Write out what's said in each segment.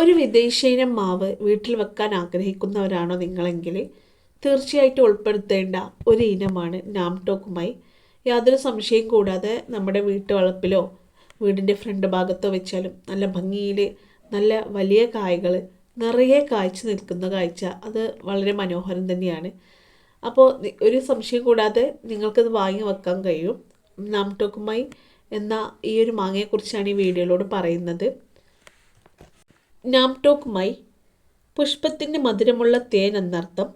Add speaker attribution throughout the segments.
Speaker 1: ഒരു വിദേശീനം മാവ് വീട്ടിൽ വെക്കാൻ ആഗ്രഹിക്കുന്നവരാണോ നിങ്ങളെങ്കിൽ തീർച്ചയായിട്ടും ഉൾപ്പെടുത്തേണ്ട ഒരു ഇനമാണ് നാംടോക്കുമായി. യാതൊരു സംശയം കൂടാതെ നമ്മുടെ വീട്ടുവളപ്പിലോ വീടിന്റെ ഫ്രണ്ട് ഭാഗത്തോ വെച്ചാലും നല്ല ഭംഗിയിൽ നല്ല വലിയ കായ്കൾ നിറയെ കായ്ച്ചു നിൽക്കുന്ന കാഴ്ച അത് വളരെ മനോഹരം തന്നെയാണ്. അപ്പോൾ ഒരു സംശയം കൂടാതെ നിങ്ങൾക്കത് വാങ്ങി വെക്കാൻ കഴിയും. നാംടോക്കുമായി എന്ന ഈ ഒരു മാങ്ങയെക്കുറിച്ചാണ് ഈ വീഡിയോയിലൂടെ പറയുന്നത്. നാംടോക്കുമായി പുഷ്പത്തിന്റെ മധുരമുള്ള തേൻ എന്നർത്ഥം.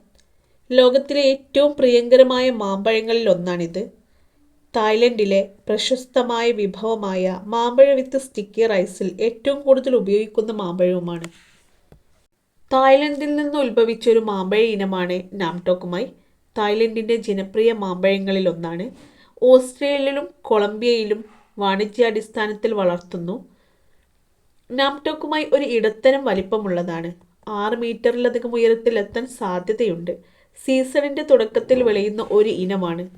Speaker 1: ലോകത്തിലെ ഏറ്റവും പ്രിയങ്കരമായ മാമ്പഴങ്ങളിൽ ഒന്നാണിത്. തായ്ലൻഡിലെ പ്രശസ്തമായ വിഭവമായ മാമ്പഴ വിത്ത് സ്റ്റിക്കി റൈസിൽ ഏറ്റവും കൂടുതൽ ഉപയോഗിക്കുന്ന മാമ്പഴവുമാണ്. തായ്ലൻഡിൽ നിന്ന് ഉത്ഭവിച്ച ഒരു മാമ്പഴ ഇനമാണ് നാംടോക്കുമായി തായ്ലൻഡിന്റെ ജനപ്രിയ മാമ്പഴങ്ങളിൽ ഒന്നാണ്. ഓസ്ട്രേലിയയിലും കൊളംബിയയിലും വാണിജ്യാടിസ്ഥാനത്തിൽ വളർത്തുന്നു. നാംടോക്കുമായി ഒരു ഇടത്തരം വലിപ്പമുള്ളതാണ്. ആറ് മീറ്ററിലധികം ഉയരത്തിലെത്താൻ സാധ്യതയുണ്ട്. സീസണിന്റെ തുടക്കത്തിൽ വിളയുന്ന ഒരു ഇനമാണ്.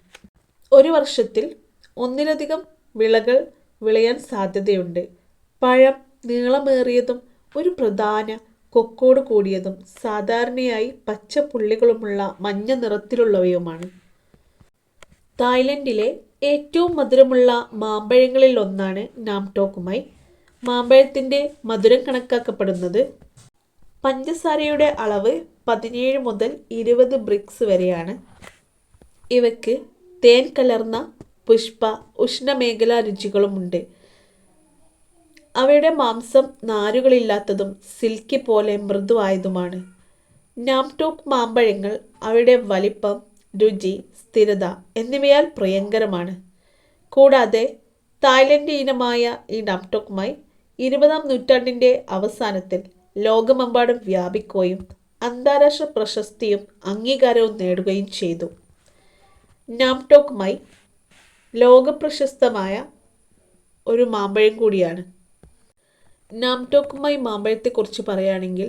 Speaker 1: ഒരു വർഷത്തിൽ ഒന്നിലധികം വിളകൾ വിളയാൻ സാധ്യതയുണ്ട്. പഴം നീളമേറിയതും ഒരു പ്രധാന കൊക്കോട് കൂടിയതും സാധാരണയായി പച്ച പുള്ളികളുമുള്ള മഞ്ഞ നിറത്തിലുള്ളവയുമാണ്. തായ്ലൻഡിലെ ഏറ്റവും മധുരമുള്ള മാമ്പഴങ്ങളിൽ ഒന്നാണ് നാംടോക്കുമായി. മാമ്പഴത്തിന്റെ മധുരം കണക്കാക്കപ്പെടുന്നത് പഞ്ചസാരയുടെ അളവ് പതിനേഴ് മുതൽ ഇരുപത് ബ്രിക്സ് വരെയാണ്. ഇവയ്ക്ക് തേൻ കലർന്ന പുഷ്പ ഉഷ്ണമേഖലാ രുചികളുമുണ്ട്. അവയുടെ മാംസം നാരുകളില്ലാത്തതും സിൽക്കി പോലെ മൃദുവായതുമാണ്. നാംടോക്ക് മാമ്പഴങ്ങൾ അവയുടെ വലിപ്പം രുചി സ്ഥിരത എന്നിവയാൽ പ്രിയങ്കരമാണ്. കൂടാതെ തായ്ലൻഡ് ഇനമായ ഈ നാംടോക്കുമായി ഇരുപതാം നൂറ്റാണ്ടിന്റെ അവസാനത്തിൽ ലോകമെമ്പാടും വ്യാപിക്കുകയും അന്താരാഷ്ട്ര പ്രശസ്തിയും അംഗീകാരവും നേടുകയും ചെയ്തു. നാംടോക്കുമായി ലോകപ്രശസ്തമായ ഒരു മാമ്പഴം കൂടിയാണ്. നാംടോക്കുമായി മാമ്പഴത്തെക്കുറിച്ച് പറയുകയാണെങ്കിൽ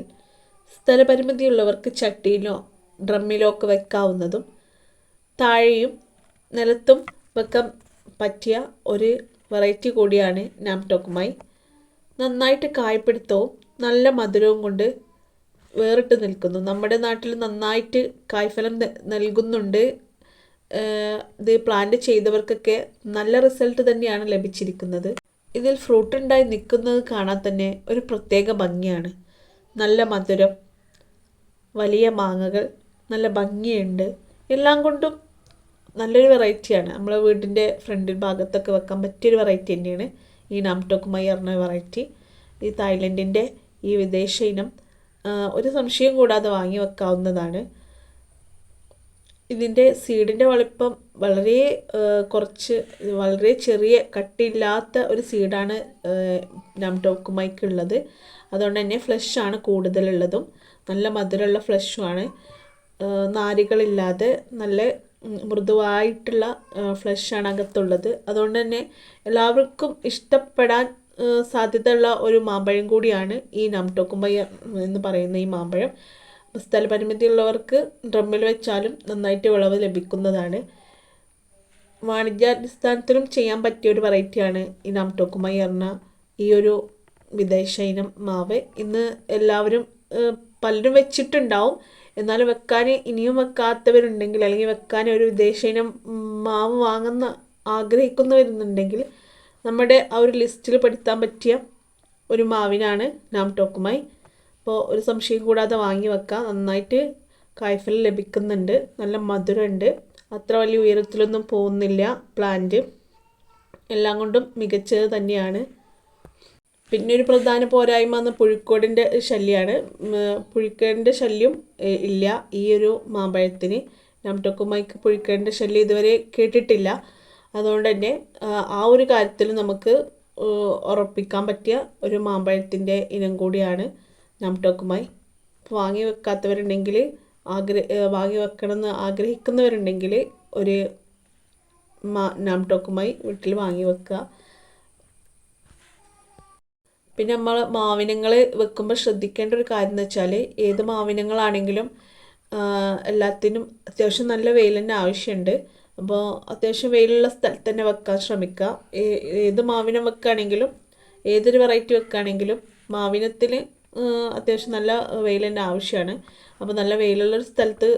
Speaker 1: സ്ഥലപരിമിതിയുള്ളവർക്ക് ചട്ടിയിലോ ഡ്രമ്മിലോ ഒക്കെ വെക്കാവുന്നതും താഴെയും നിലത്തും വെക്കാൻ പറ്റിയ ഒരു വെറൈറ്റി കൂടിയാണ് നാംടോക്കുമായി. നന്നായിട്ട് കായ്പിടുത്തവും നല്ല മധുരവും കൊണ്ട് വേറിട്ട് നിൽക്കുന്നു. നമ്മുടെ നാട്ടിൽ നന്നായിട്ട് കായ്ഫലം നൽകുന്നുണ്ട്. ഇത് പ്ലാന്റ് ചെയ്തവർക്കൊക്കെ നല്ല റിസൾട്ട് തന്നെയാണ് ലഭിച്ചിരിക്കുന്നത്. ഇതിൽ ഫ്രൂട്ട് ഉണ്ടായി നിൽക്കുന്നത് കാണാൻ തന്നെ ഒരു പ്രത്യേക ഭംഗിയാണ്. നല്ല മധുരം വലിയ മാങ്ങകൾ നല്ല ഭംഗിയുണ്ട്. എല്ലാം കൊണ്ടും നല്ലൊരു വെറൈറ്റിയാണ് നമ്മളെ വീടിന്റെ ഫ്രണ്ടിൽ ഭാഗത്തൊക്കെ വെക്കാൻ പറ്റിയൊരു വെറൈറ്റി തന്നെയാണ്. ഈ നാംടോക്കുമായി എന്ന വെറൈറ്റി ഈ തായ്ലൻഡിന്റെ ഈ വിദേശ ഇനം ഒരു സംശയം കൂടാതെ വാങ്ങി വെക്കാവുന്നതാണ്. ഇതിന്റെ സീഡിന്റെ വലിപ്പം വളരെ കുറച്ച് വളരെ ചെറിയ കട്ടിയില്ലാത്ത ഒരു സീഡാണ് നാംടോക്കുമൈക്കുള്ളത് അതുകൊണ്ട് തന്നെ ഫ്ലഷാണ് കൂടുതലുള്ളതും. നല്ല മധുരമുള്ള ഫ്ലഷുമാണ് നാരുകളില്ലാതെ നല്ല മൃദുവായിട്ടുള്ള ഫ്ലഷാണ് അകത്തുള്ളത്. അതുകൊണ്ട് തന്നെ എല്ലാവർക്കും ഇഷ്ടപ്പെടാൻ സാധ്യതയുള്ള ഒരു മാമ്പഴം കൂടിയാണ് ഈ നംടോക്കുമ്പയ്യ എന്ന് പറയുന്ന ഈ മാമ്പഴം. സ്ഥലപരിമിതിയുള്ളവർക്ക് ഡ്രമ്മിൽ വെച്ചാലും നന്നായിട്ട് വിളവ് ലഭിക്കുന്നതാണ്. വാണിജ്യാടിസ്ഥാനത്തിലും ചെയ്യാൻ പറ്റിയ ഒരു വെറൈറ്റിയാണ് ഈ നാംടോക്കുമായി എന്ന ഈ ഒരു വിദേശ ഇനം മാവ്. ഇന്ന് എല്ലാവരും പലരും വെച്ചിട്ടുണ്ടാവും. എന്നാലും വെക്കാൻ ഇനിയും വെക്കാത്തവരുണ്ടെങ്കിൽ അല്ലെങ്കിൽ വെക്കാൻ ഒരു വിദേശ മാവ് വാങ്ങുന്ന ആഗ്രഹിക്കുന്നവരുന്നുണ്ടെങ്കിൽ നമ്മുടെ ആ ഒരു ലിസ്റ്റിൽ പെടുത്താൻ പറ്റിയ ഒരു മാവിനാണ് നാം ടോക്കുമായി. അപ്പോൾ ഒരു സംശയം കൂടാതെ വാങ്ങി വെക്കാം. നന്നായിട്ട് കായ്ഫലം ലഭിക്കുന്നുണ്ട്. നല്ല മധുരമുണ്ട്. അത്ര വലിയ ഉയരത്തിലൊന്നും പോകുന്നില്ല പ്ലാന്റ്. എല്ലാം കൊണ്ടും മികച്ചത് തന്നെയാണ്. പിന്നെ ഒരു പ്രധാന പോരായ്മ എന്ന് പുഴുക്കോടിന്റെ ശല്യമാണ് പുഴുക്കേടിന്റെ ശല്യം ഇല്ല. ഈ ഒരു മാമ്പഴത്തിന് നാംടോക്കുമായിക്ക് പുഴുക്കേടിന്റെ ശല്യം ഇതുവരെ കേട്ടിട്ടില്ല. അതുകൊണ്ട് തന്നെ ആ, ഒരു കാര്യത്തിൽ നമുക്ക് ഉറപ്പിക്കാൻ പറ്റിയ ഒരു മാമ്പഴത്തിന്റെ ഇനം കൂടിയാണ് നാംടോക്കുമായി വാങ്ങി വെക്കാത്തവരുണ്ടെങ്കിൽ ആഗ്രഹ വാങ്ങി വെക്കണമെന്ന് ആഗ്രഹിക്കുന്നവരുണ്ടെങ്കിൽ ഒരു നാംടോക്കുമായി വീട്ടിൽ വാങ്ങി വെക്കുക. പിന്നെ നമ്മൾ മാവിനങ്ങൾ വെക്കുമ്പോൾ ശ്രദ്ധിക്കേണ്ട ഒരു കാര്യം എന്ന് വെച്ചാൽ ഏത് മാവിനങ്ങളാണെങ്കിലും എല്ലാത്തിനും അത്യാവശ്യം നല്ല തന്നെ ആവശ്യമുണ്ട് അപ്പോൾ അത്യാവശ്യം വെയിലുള്ള സ്ഥലത്ത് തന്നെ വെക്കാൻ ശ്രമിക്കുക ഏത് മാവിനം വെക്കുകയാണെങ്കിലും ഏതൊരു വെറൈറ്റി വെക്കുകയാണെങ്കിലും മാവിനത്തിൽ അത്യാവശ്യം നല്ല തന്നെ ആവശ്യമാണ് അപ്പോൾ നല്ല വെയിലുള്ളൊരു സ്ഥലത്ത്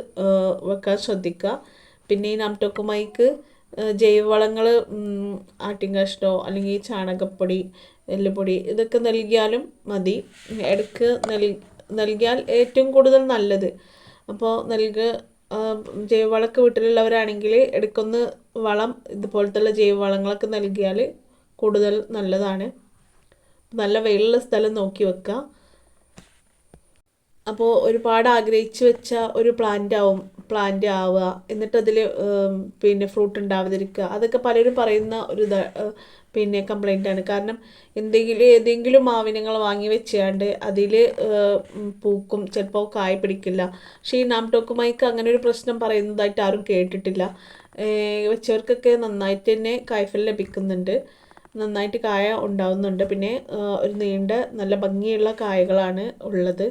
Speaker 1: വെക്കാൻ ശ്രദ്ധിക്കുക പിന്നെ ഈ നാംടോക്കുമൈക്ക് ജൈവവളങ്ങൾ ആട്ടിൻകാഷ്ടോ അല്ലെങ്കിൽ ചാണകപ്പൊടി എല്ലുപൊടി ഇതൊക്കെ നൽകിയാലും മതി. ഇടയ്ക്ക് നൽ നൽകിയാൽ ഏറ്റവും കൂടുതൽ നല്ലത്. അപ്പോൾ നൽകുക ജൈവവളമൊക്കെ വീട്ടിലുള്ളവരാണെങ്കിൽ ഇടയ്ക്കൊന്ന് വളം ഇതുപോലത്തുള്ള ജൈവവളങ്ങളൊക്കെ നൽകിയാൽ കൂടുതൽ നല്ലതാണ്. നല്ല വെയിലുള്ള സ്ഥലം നോക്കി വെക്കുക അപ്പോൾ ഒരുപാട് ആഗ്രഹിച്ചു വെച്ച ഒരു പ്ലാന്റ് ആവും പ്ലാന്റ് ആവുക എന്നിട്ട് അതിൽ പിന്നെ ഫ്രൂട്ട് ഉണ്ടാവാതിരിക്കുക. അതൊക്കെ പലരും പറയുന്ന ഒരു പിന്നെ കംപ്ലൈന്റ് ആണ്. കാരണം എന്തെങ്കിലും ഏതെങ്കിലും മാവിനങ്ങൾ വാങ്ങി വെച്ചാണ്ട് അതിൽ പൂക്കും ചിലപ്പോൾ കായ പിടിക്കില്ല. പക്ഷേ ഈ നാംടോക്കുമായിക്ക് അങ്ങനെ ഒരു പ്രശ്നം പറയുന്നതായിട്ട് ആരും കേട്ടിട്ടില്ല. വെച്ചവർക്കൊക്കെ നന്നായിട്ട് തന്നെ കായ്ഫൽ ലഭിക്കുന്നുണ്ട്. നന്നായിട്ട് കായ ഉണ്ടാവുന്നുണ്ട്. പിന്നെ ഒരു നീണ്ട നല്ല ഭംഗിയുള്ള കായകളാണ് ഉള്ളത്.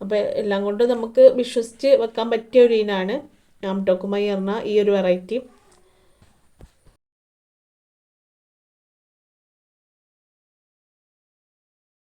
Speaker 1: അപ്പോൾ എല്ലാം കൊണ്ടും നമുക്ക് വിശ്വസിച്ച് വെക്കാൻ പറ്റിയ ഒരു ഇനമാണ് ആംടോക്കുമായി പറഞ്ഞ ഈ ഒരു വെറൈറ്റി